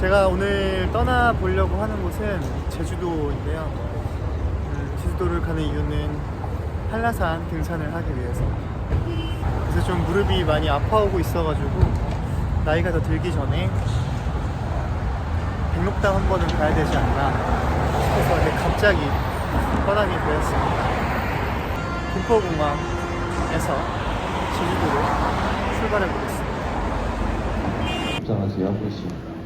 제가 오늘 떠나 보려고 하는 곳은 제주도인데요. 음, 제주도를 가는 이유는 한라산 등산을 하기 위해서. 그래서 좀 무릎이 많이 아파오고 있어가지고 나이가 더 들기 전에 백록담 한 번은 가야 되지 않나 싶어서 이제 갑자기 떠나게 되었습니다. 김포공항에서 제주도로 출발해 보겠습니다. 입장하세요, 한 분씩.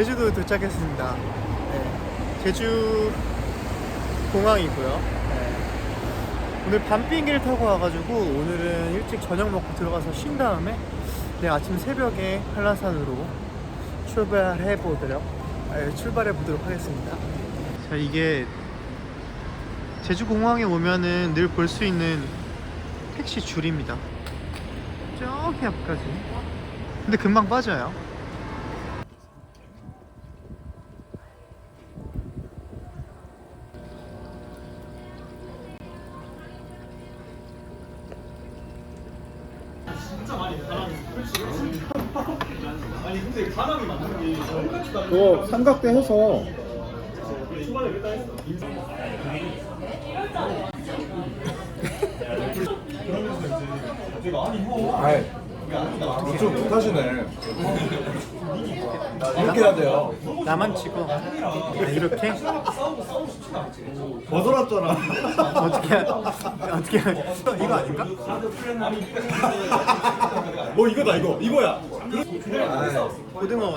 제주도 도착했습니다. 네, 제주 공항이고요. 네. 오늘 밤 비행기를 타고 와가지고 오늘은 일찍 저녁 먹고 들어가서 쉰 다음에 내일 아침 새벽에 한라산으로 출발해 보도록 출발해 보도록 하겠습니다. 자 이게 제주 공항에 오면은 늘 볼 수 있는 택시 줄입니다. 저기 앞까지. 근데 금방 빠져요. 그거 삼각대 해서. 아이 좀 못하시네. 이렇게 해야 돼요. 나만 치고. 네, 이렇게? 벗어났잖아. 어떻게 어떻게 이거 아닌가? 뭐 이거다 이거. 이거야. 고등어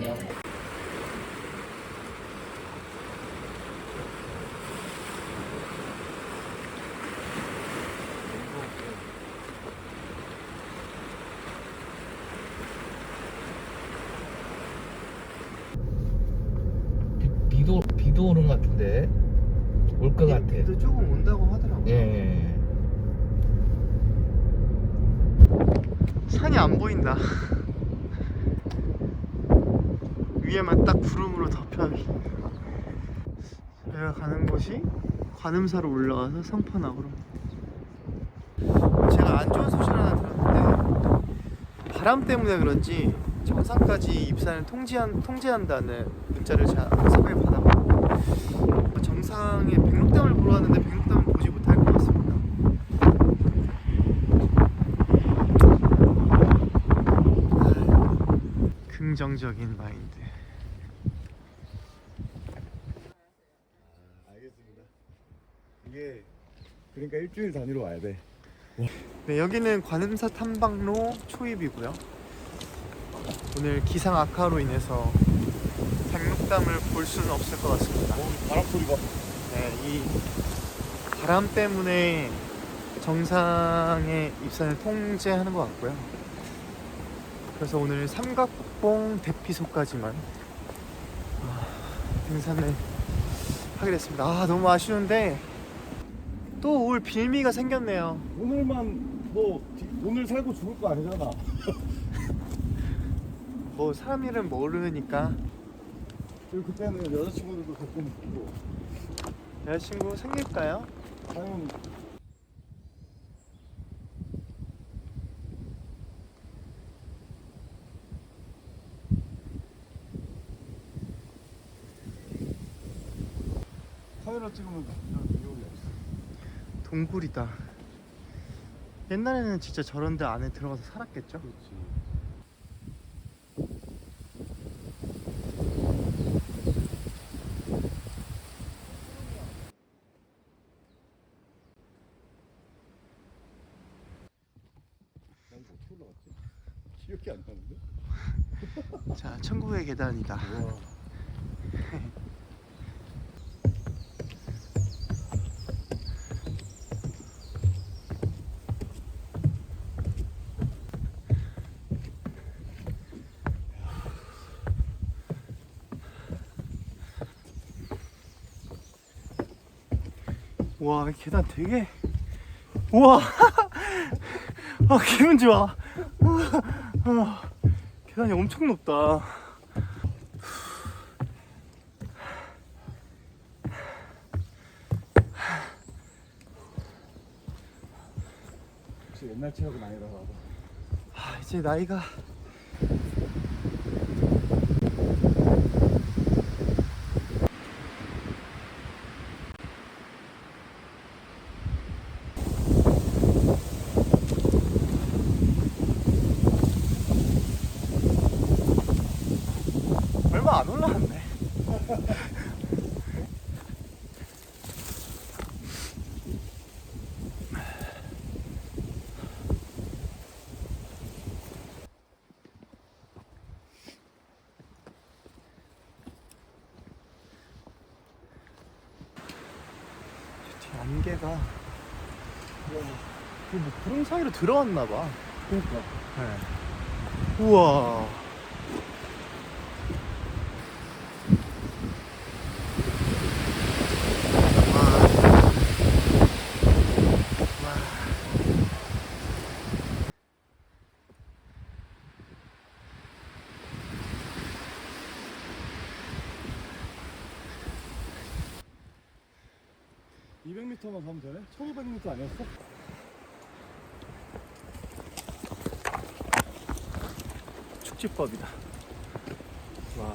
비도 비도 오는 것 같은데 올 것 같아. 도 조금 온다고 하더라고. 예. 산이 안 보인다. 위에만 딱 구름으로 덮여. 내가 가는 곳이 관음사로 올라가서 성판악으로. 제가 안 좋은 소식 하나 들었는데 바람 때문에 그런지 정상까지 입산을 통제한, 통제한다는 문자를 제가 새벽에 받아봤고 정상에 백록담을 보러 왔는데 백록담을 보지 같습니다. 긍정적인 마인드. 알겠습니다 이게 그러니까 일주일 단위로 와야 돼 네, 여기는 관음사 탐방로 초입이고요. 오늘 기상 악화로 인해서 백록담을 볼 수는 없을 것 같습니다. 바람 소리가 네, 이 바람 때문에 정상의 입산을 통제하는 것 같고요. 그래서 오늘 삼각봉 대피소까지만 아, 등산을 하게 됐습니다. 아 너무 아쉬운데 또 올 빌미가 생겼네요. 오늘만 뭐 오늘 살고 죽을 거 아니잖아 뭐 사람 일은 모르니까 그리고 그때는 여자친구들도 가끔 있고 여자친구 생길까요? 과연 카메라 찍으면 이런 비용이 없어. 동굴이다. 옛날에는 진짜 저런 데 안에 들어가서 살았겠죠? 그렇지. 난 이거 어떻게 올라갔지? 기억이 안 나는데? 자, 천국의 계단이다. 와. 와, 이 계단 되게. 우와! 아, 기분 좋아. 아, 계단이 엄청 높다. 옛날 체력은 아니라 나도. 아, 이제 나이가. 얼마 안 올라왔네. 안개가 그뭐 구름 사이로 들어왔나 봐. 그러니까. 네. 우와. 와. 1,500m만 가면 되네? 1,500m 아니었어? 축지법이다. 와.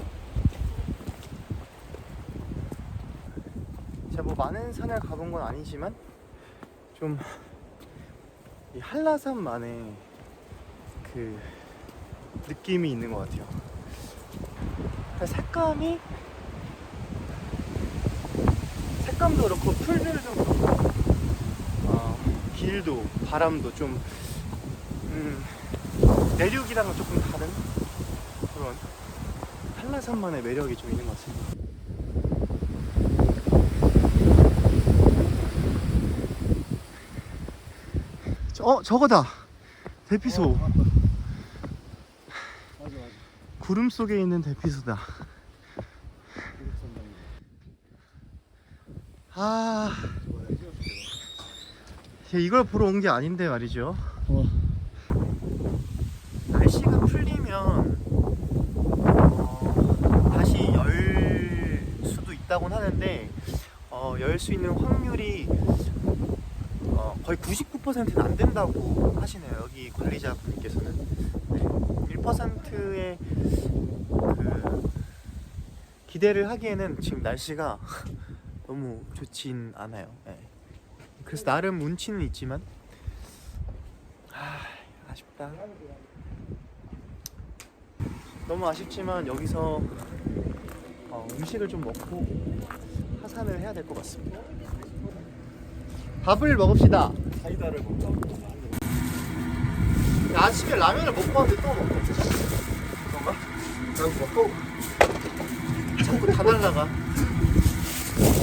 제가 뭐 많은 산을 가본 건 아니지만 좀 이 한라산만의 그 느낌이 있는 것 같아요. 색감이 색감도 그렇고 풀들도 그렇고 어, 길도 바람도 좀 음, 내륙이랑은 조금 다른 그런 한라산만의 매력이 좀 있는 것 같습니다. 저- 어 저거다 대피소 어, 맞다. 맞아 맞아. 구름 속에 있는 대피소다. 아. 이걸 보러 온 게 아닌데 말이죠. 어. 날씨가 풀리면 어, 다시 열 수도 있다곤 하는데 어, 열 수 있는 확률이 어, 거의 99%는 안 된다고 하시네요. 여기 관리자분께서는 네, 1%의 그 기대를 하기에는 지금 날씨가 너무 좋진 않아요. 네. 그래서 나름 운치는 있지만 아, 아쉽다. 너무 아쉽지만 여기서 어, 음식을 좀 먹고 하산을 해야 될 것 같습니다. 밥을 먹읍시다. 사이다를 먹자. 아침에 라면을 먹고 왔는데 또 먹고. 그런가? 난 먹고 자꾸 다 날라가.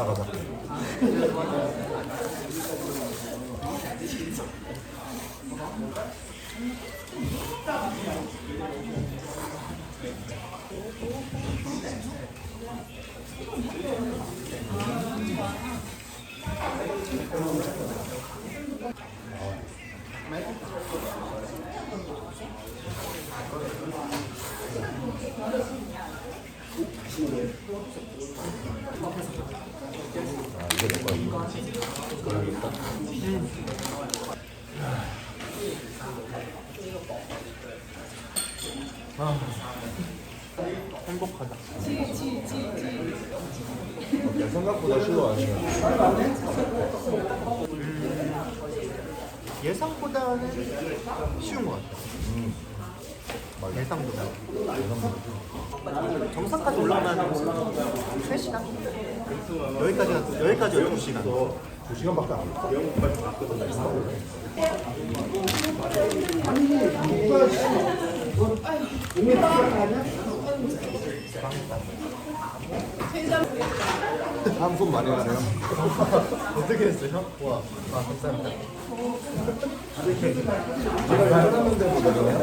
아삭아삭. 생각보다 쉬워 아니면 예상보다는 쉬운 것 같아요. 예상보다. 정상까지 올라가면 3시간? 여기까지, 여기까지 12시간. 두 시간밖에 안 돼. 다음 손 많이 가네요. 어떻게 했어요? 와, 아, 감사합니다. 제가 뭐 되잖아요.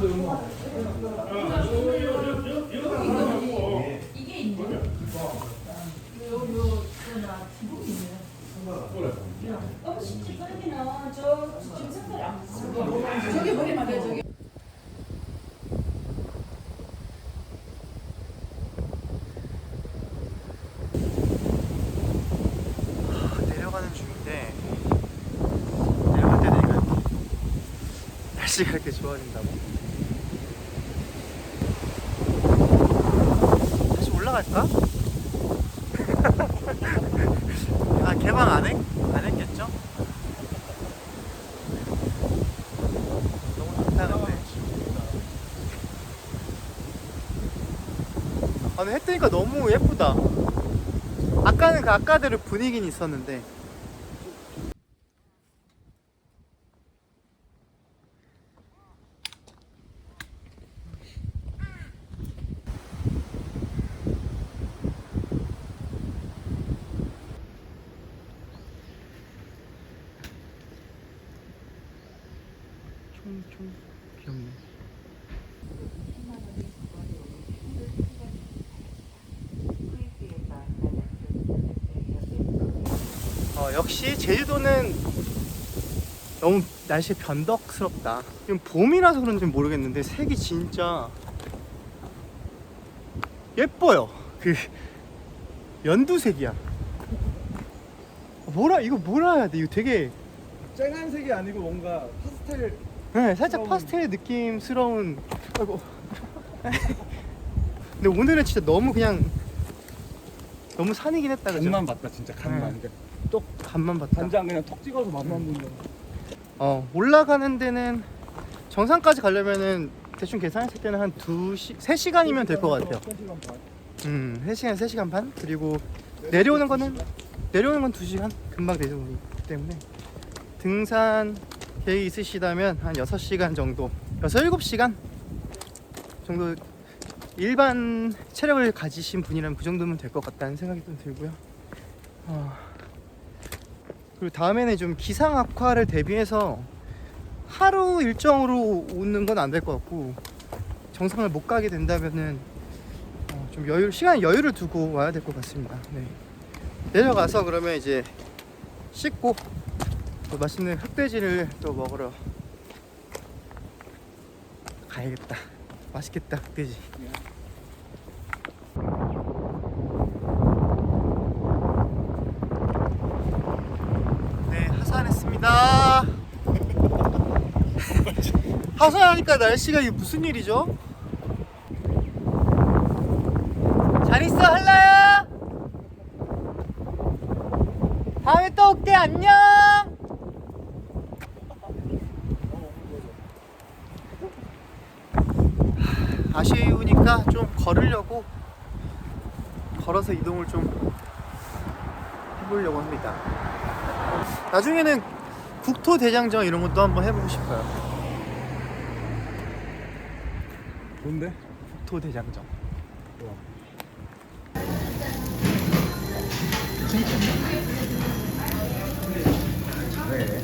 되니까 이렇게 날씨가 이렇게 좋아진다고 다시 올라갈까? 아 개방 안, 했, 안 했겠죠? 너무 좋다 근데 아 근데 해 뜨니까 너무 예쁘다 아까는 그 아까대로 분위기는 있었는데 어, 역시 제주도는 너무 날씨 변덕스럽다. 지금 봄이라서 그런지 모르겠는데 색이 진짜 예뻐요. 그 연두색이야. 뭐라 이거 뭐라 해야 돼? 이거 되게 쨍한 색이 아니고 뭔가 파스텔 네, 살짝 파스텔 느낌스러운. 아이고. 근데 오늘은 진짜 너무 그냥 너무 산이긴 했다 그죠? 간만 봤다 진짜 간만. 네. 또 간만 봤다. 간장 그냥 턱 찍어서 맛만 보는. 어 올라가는 데는 정상까지 가려면은 대충 계산했을 때는 한 2시, 3시간이면 될 것 같아요. 음, 3시간, 3시간 반? 그리고 내려오는 거는 내려오는 건 2시간 금방 되죠 때문에 등산 계획 있으시다면 한 6시간 정도 6, 7시간 정도 일반 체력을 가지신 분이라면 그 정도면 될 것 같다는 생각이 좀 들고요 어, 그리고 다음에는 좀 기상 악화를 대비해서 하루 일정으로 오는 건 안 될 것 같고 정상을 못 가게 된다면은 어, 좀 여유 시간 여유를 두고 와야 될 것 같습니다. 네. 내려가서 그러면 이제 씻고 또 맛있는 흑돼지를 또 먹으러 가야겠다. 맛있겠다 흑돼지. 네 하산했습니다. 하산하니까 날씨가 이게 무슨 일이죠? 잘 있어 할라야. 다음에 또 올게 안녕. 아쉬우니까 좀 걸으려고 걸어서 이동을 좀 해보려고 합니다. 나중에는 국토 대장정 이런 것도 한번 해보고 싶어요. 뭔데? 도대장정 우와. 네.